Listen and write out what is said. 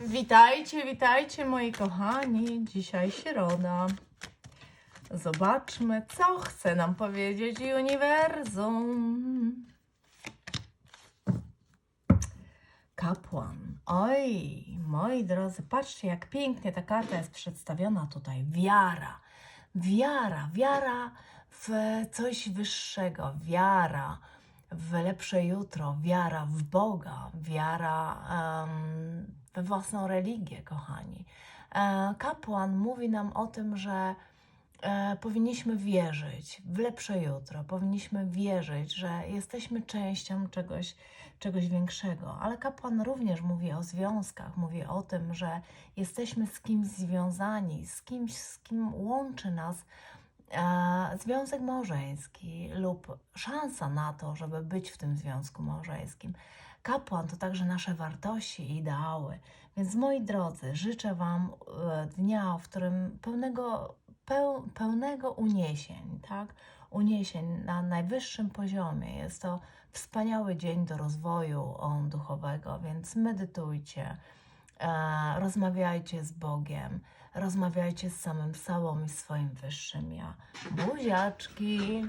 Witajcie, witajcie moi kochani. Dzisiaj środa. Zobaczmy, co chce nam powiedzieć uniwersum. Kapłan. Oj, moi drodzy, patrzcie, jak pięknie ta karta jest przedstawiona tutaj. Wiara. Wiara, wiara w coś wyższego, wiara w lepsze jutro, wiara w Boga, wiara em, we własną religię, kochani. E, kapłan mówi nam o tym, że e, powinniśmy wierzyć w lepsze jutro, powinniśmy wierzyć, że jesteśmy częścią czegoś, czegoś większego. Ale kapłan również mówi o związkach, mówi o tym, że jesteśmy z kimś związani, z kimś, z kim łączy nas związek małżeński lub szansa na to, żeby być w tym związku małżeńskim. Kapłan to także nasze wartości i ideały. Więc moi drodzy, życzę Wam e, dnia, w którym pełnego, peł, pełnego uniesień, tak? Uniesień na najwyższym poziomie. Jest to wspaniały dzień do rozwoju duchowego, więc medytujcie, e, rozmawiajcie z Bogiem, rozmawiajcie z samym sobą i swoim wyższym ja. Buziaczki!